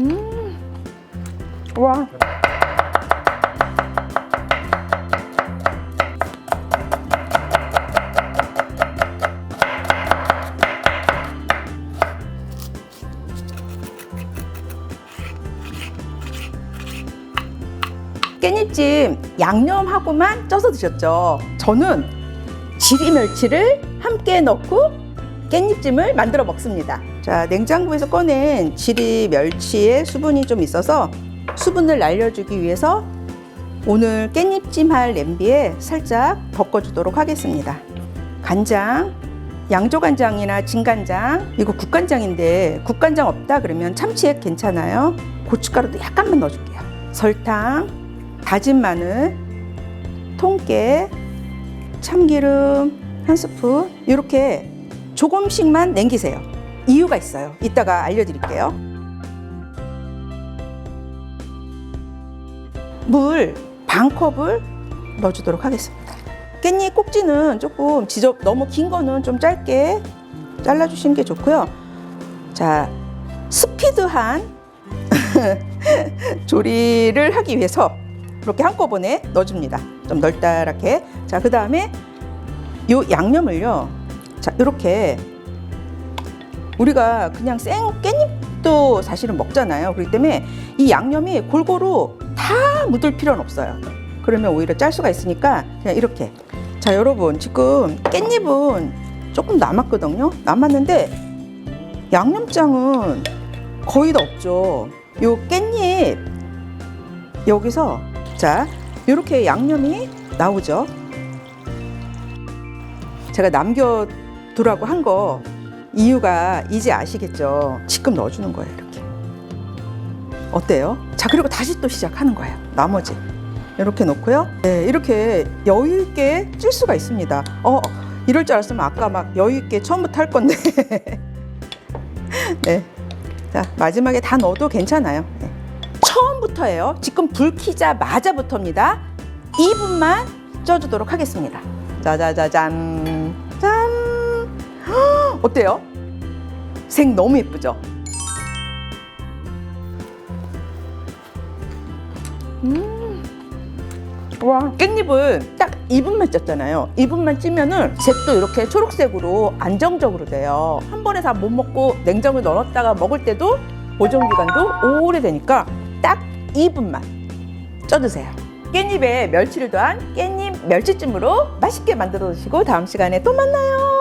음. 와. 깻잎찜 양념하고만 쪄서 드셨죠? 저는 지리 멸치를 함께 넣고 깻잎찜을 만들어 먹습니다. 자, 냉장고에서 꺼낸 지리 멸치에 수분이 좀 있어서 수분을 날려주기 위해서 오늘 깻잎찜 할 냄비에 살짝 덮어주도록 하겠습니다. 간장, 양조간장이나 진간장, 이거 국간장인데 국간장 없다 그러면 참치액 괜찮아요. 고춧가루도 약간만 넣어줄게요. 설탕, 다진 마늘, 통깨, 참기름 한 스푼 이렇게 조금씩만 남기세요. 이유가 있어요. 이따가 알려드릴게요. 물 반 컵을 넣어주도록 하겠습니다. 깻잎 꼭지는 조금 지적 너무 긴 거는 좀 짧게 잘라주시는 게 좋고요. 자, 스피드한 조리를 하기 위해서 이렇게 한꺼번에 넣어줍니다. 좀 널따랗게. 자, 그 다음에 요 양념을요. 자, 이렇게 우리가 그냥 생 깻잎도 사실은 먹잖아요. 그렇기 때문에 이 양념이 골고루 다 묻을 필요는 없어요. 그러면 오히려 짤 수가 있으니까 그냥 이렇게. 자, 여러분 지금 깻잎은 조금 남았거든요. 남았는데 양념장은 거의 다 없죠. 요 깻잎 여기서 자 이렇게 양념이 나오죠. 제가 남겨두라고 한 거 이유가 이제 아시겠죠? 지금 넣어주는 거예요 이렇게. 어때요? 자 그리고 다시 또 시작하는 거예요. 나머지 이렇게 놓고요. 네 이렇게 여유 있게 찔 수가 있습니다. 어 이럴 줄 알았으면 아까 막 여유 있게 처음부터 할 건데. 네. 자 마지막에 다 넣어도 괜찮아요. 네. 처음부터예요. 지금 불 키자마자부터입니다. 2분만 쪄주도록 하겠습니다. 짜자자잔. 어때요? 색 너무 예쁘죠? 음. 와, 깻잎을 딱 2분만 쪘잖아요. 2분만 찌면은 색도 이렇게 초록색으로 안정적으로 돼요. 한 번에 다 못 먹고 냉장고에 넣었다가 먹을 때도 보존 기간도 오래 되니까 딱 2분만 쪄주세요. 깻잎에 멸치를 더한 깻잎 멸치찜으로 맛있게 만들어 드시고 다음 시간에 또 만나요.